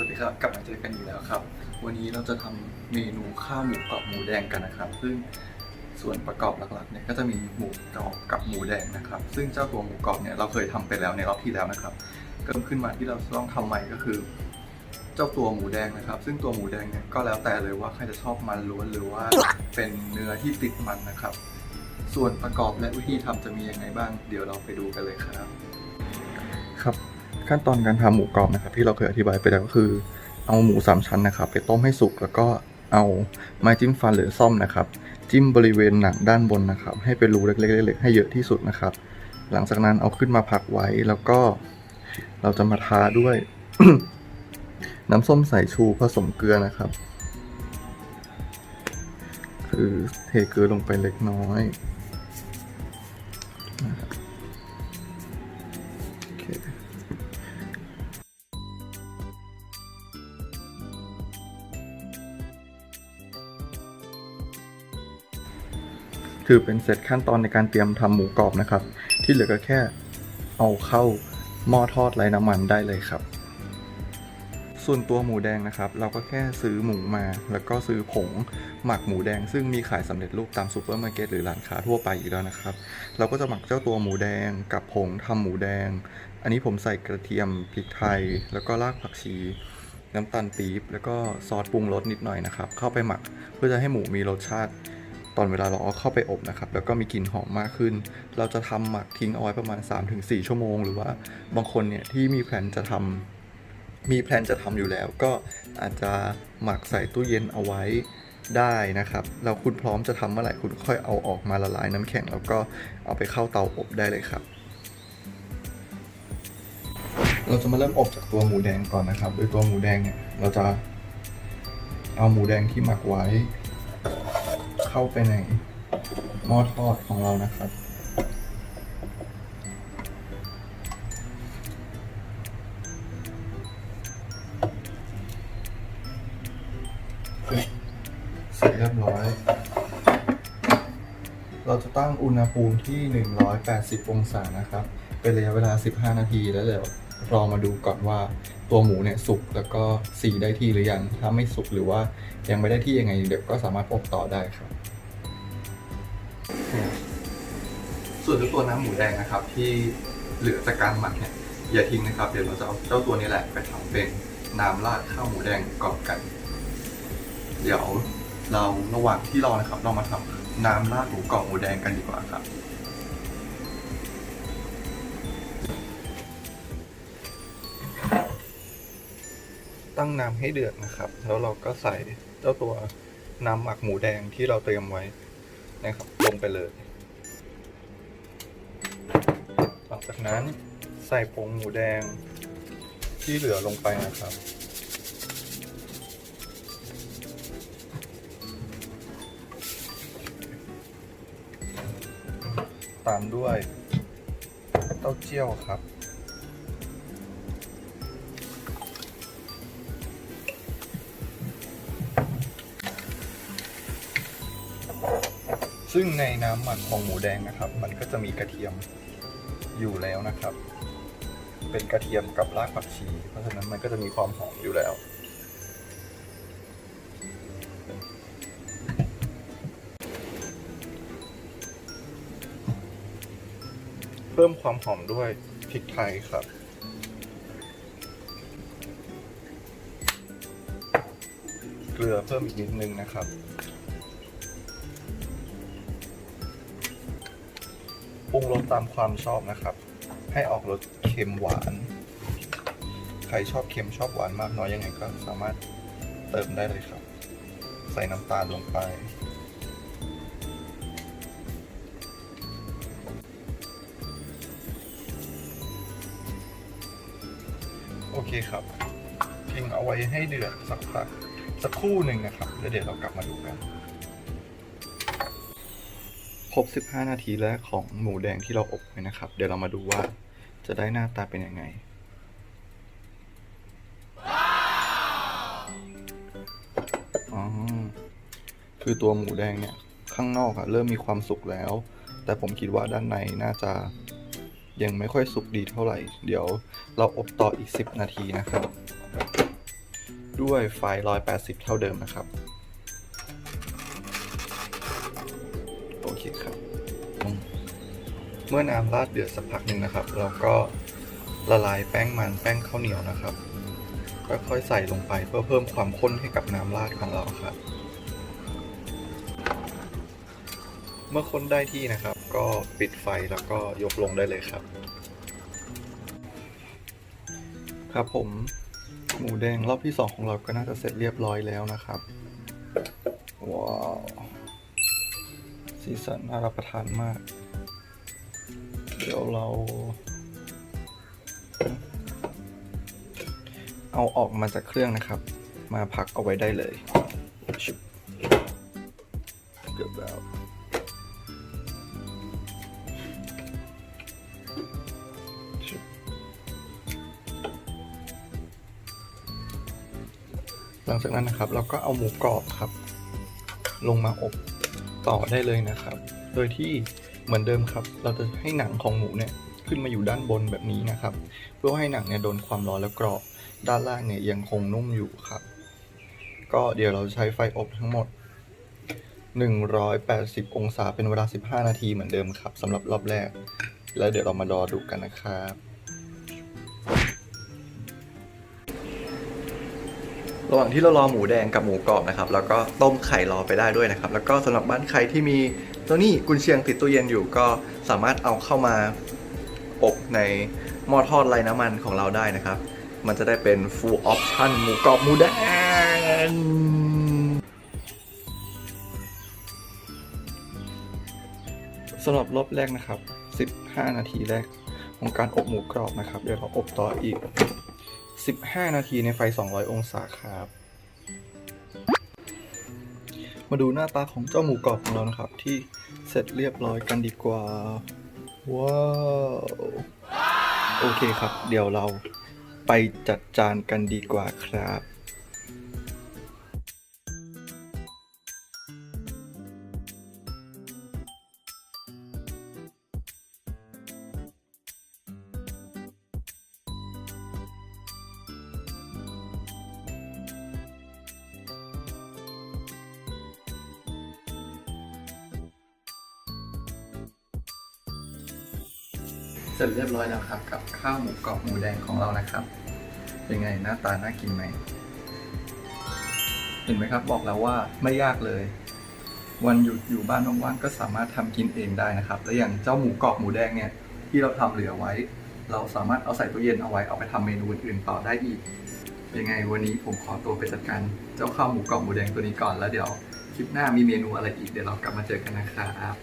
วัสดีครับกลับมาเจอกันอีกแล้วครับ วันนี้เราจะทำเมนูข้าวหมูกรอบหมูแดงกันนะครับ ซึ่งส่วนประกอบหลักๆเนี่ยก็จะมีหมูกรอบกับหมูแดงนะครับ ซึ่งเจ้าตัวหมูกรอบเนี่ยเราเคยทำไปแล้วในรอบที่แล้วนะครับเริ่มขึ้นมาที่เราต้องทำใหม่ก็คือ เจ้าตัวหมูแดงนะครับ ซึ่งตัวหมูแดงเนี่ยก็แล้วแต่เลยว่าใครจะชอบมันล้วนหรือว่าเป็นเนื้อที่ติดมันนะครับ ส่วนประกอบและวิธีทำจะมียังไงบ้าง เดี๋ยวเราไปดูกันเลยครับ ครับ ขั้นตอนการทำหมูกรอบนะครับ ที่เราเคยอธิบายไปแล้วก็คือ เอาหมูสามชั้นนะครับ ไปต้มให้สุกแล้วก็เอาไม้จิ้มฟันหรือซ่อมนะครับ จิ้มบริเวณหนังด้านบนนะครับ ให้เป็นรูเล็กๆให้เยอะที่สุดนะครับ หลังจากนั้นเอาขึ้นมาพักไว้แล้วก็ เราจะมาทาด้วย น้ำส้มสายชูผสมเกลือนะครับ คือเทเกลือลงไปเล็กน้อย ถือเป็นเสร็จขั้นตอนในการเตรียมทำหมูกรอบนะครับ ที่เหลือก็แค่เอาเข้าหม้อทอดไร้น้ำมันได้เลยครับ ส่วนตัวหมูแดงนะครับ เราก็แค่ซื้อหมูมา แล้วก็ซื้อผงหมักหมูแดง ซึ่งมีขายสำเร็จรูปตามซูเปอร์มาร์เก็ตหรือร้านค้าทั่วไปอยู่แล้วนะครับ เราก็จะหมักเจ้าตัวหมูแดงกับผงทำหมูแดง อันนี้ผมใส่กระเทียมพริกไทย แล้วก็รากผักชีน้ำตาลปี๊บแล้วก็ซอสปรุงรสนิดหน่อยนะครับ เข้าไปหมักเพื่อจะให้หมูมีรสชาติ อนเวลาเราเอาเข้าไปอบนะครับ แล้วก็มีกลิ่นหอมมากขึ้น เราจะทำหมักทิ้งเอาไว้ประมาณ 3-4 ชั่วโมง หรือว่าบางคนเนี่ยที่มีแผนจะทำมีแผนจะทำอยู่แล้ว ก็อาจจะหมักใส่ตู้เย็นเอาไว้ได้นะครับแล้วคุณพร้อมจะทำเมื่อไหร่คุณค่อยเอาออกมาละลายน้ำแข็ง แล้วก็เอาไปเข้าเตาอบได้เลยครับ เราจะมาเริ่มอบจากตัวหมูแดงก่อนนะครับ โดยตัวหมูแดงเนี่ยเราจะเอาหมูแดงที่หมักไว้ เข้าไปในหม้อทอดของเรานะครับ เสร็จเรียบร้อย เราจะตั้งอุณหภูมิที่ 180 องศานะครับ เป็นระยะเวลา 15 นาทีแล้วเดี๋ยว รอมาดูก่อนว่าตัวหมูเนี่ยสุกแล้วก็สีได้ที่หรือยังถ้าไม่สุกหรือว่ายังไม่ได้ที่ยังไงเดี๋ยวก็สามารถอบต่อได้ครับ ส่วนตัวน้ำหมูแดงนะครับ ที่เหลือจากการหมักเนี่ยอย่าทิ้งนะครับ เดี๋ยวเราจะเอาเจ้าตัวนี้แหละไปทำเป็นน้ำราดข้าวหมูแดงกรอบกัน เดี๋ยวเราระหว่างที่รอนะครับ เรามาทำน้ำราดหมูกรอบหมูแดงกันดีกว่าครับ ตั้งน้ำให้เดือดนะครับ แล้วเราก็ใส่เจ้าตัวน้ำหมักหมูแดงที่เราเตรียมไว้นะครับ ลงไปเลย หลังจากนั้นใส่ผงหมูแดงที่เหลือลงไปนะครับตามด้วยเต้าเจี้ยวครับ ซึ่งในน้ำหมักของหมูแดงนะครับ มันก็จะมีกระเทียมอยู่แล้วนะครับ เป็นกระเทียมกับรากผักชี เพราะฉะนั้นมันก็จะมีความหอมอยู่แล้ว เพิ่มความหอมด้วยพริกไทยครับเกลือเพิ่มอีกนิดนึงนะครับ ปรุงรสตามความชอบนะครับ ให้ออกรสเค็มหวาน ใครชอบเค็มชอบหวานมากน้อยยังไงก็สามารถเติมได้เลยครับ ใส่น้ำตาลลงไป โอเคครับทิ้งเอาไว้ให้เดือดสักพักสักครู่หนึ่งนะครับ แล้วเดี๋ยวเรากลับมาดูกัน ครบ 15 นาทีแรกของหมูแดงที่เราอบไว้นะครับ เดี๋ยวเรามาดูว่าจะได้หน้าตาเป็นยังไง อ๋อ คือตัวหมูแดงเนี่ย ข้างนอกอะเริ่มมีความสุกแล้ว แต่ผมคิดว่าด้านในน่าจะยังไม่ค่อยสุกดีเท่าไหร่ เดี๋ยวเราอบต่ออีก 10 นาทีนะครับ ด้วยไฟ 180 เท่าเดิมนะครับ โอเคครับ เมื่อน้ำราดเดือดสักพักหนึ่งนะครับ เราก็ละลายแป้งมันแป้งข้าวเหนียวนะครับ ค่อยๆใส่ลงไปเพื่อเพิ่มความข้นให้กับน้ำราดของเราครับ เมื่อคนได้ที่นะครับ ก็ปิดไฟแล้วก็ยกลงได้เลยครับ ครับผมหมูแดงรอบที่สองของเราก็น่าจะเสร็จเรียบร้อยแล้วนะครับ ว้าว สีสันน่ารับประทานมาก เดี๋ยวเรา เอาออกมาจากเครื่องนะครับ มาพักเอาไว้ได้เลยชุบเกือบแล้วหลังจากนั้นนะครับ เราก็เอาหมูกรอบครับ ลงมาอบ ต่อได้เลยนะครับ โดยที่เหมือนเดิมครับ เราจะให้หนังของหมูเนี่ยขึ้นมาอยู่ด้านบนแบบนี้นะครับ เพื่อให้หนังเนี่ยโดนความร้อนแล้วกรอบ ด้านล่างเนี่ยยังคงนุ่มอยู่ครับ ก็เดี๋ยวเราใช้ไฟอบทั้งหมด 180 องศาเป็นเวลา 15 นาทีเหมือนเดิมครับสำหรับรอบแรก แล้วเดี๋ยวเรามารอดูกันนะครับ ระหว่างที่เรารอหมูแดงกับหมูกรอบนะครับแล้วก็ต้มไข่รอไปได้ด้วยนะครับ แล้วก็สำหรับบ้านใครที่มีตัวนี้กุนเชียงติดตู้เย็นอยู่ก็สามารถเอาเข้ามาอบในหม้อทอดไร้น้ำมันของเราได้นะครับ มันจะได้เป็น full option หมูกรอบหมูแดงสำหรับรอบแรกนะครับ 15 นาทีแรกของการอบหมูกรอบนะครับ เดี๋ยวเราอบต่ออีก 15 นาทีในไฟ 200 องศาครับ มาดูหน้าตาของเจ้าหมูกรอบของเรานะครับ ที่เสร็จเรียบร้อยกันดีกว่า ว้าว โอเคครับ เดี๋ยวเราไปจัดจานกันดีกว่าครับ สร็จเรียบร้อยแล้วครับ กับข้าวหมูกรอบหมูแดงของเรานะครับ เป็นไงหน้าตาน่ากินไหมเห็นไหมครับบอกแล้วว่าไม่ยากเลย วันหยุดอยู่บ้านว่างๆก็สามารถทำกินเองได้นะครับ และอย่างเจ้าหมูกรอบหมูแดงเนี่ยที่เราทำเหลือไว้ เราสามารถเอาใส่ตู้เย็นเอาไว้เอาไปทำเมนูอื่นๆต่อได้อีกเป็นไงวันนี้ผมขอตัวไปจัดการเจ้าข้าวหมูกรอบหมูแดงตัวนี้ก่อนแล้วเดี๋ยวคลิปหน้ามีเมนูอะไรอีกเดี๋ยวเรากลับมาเจอกันนะครับ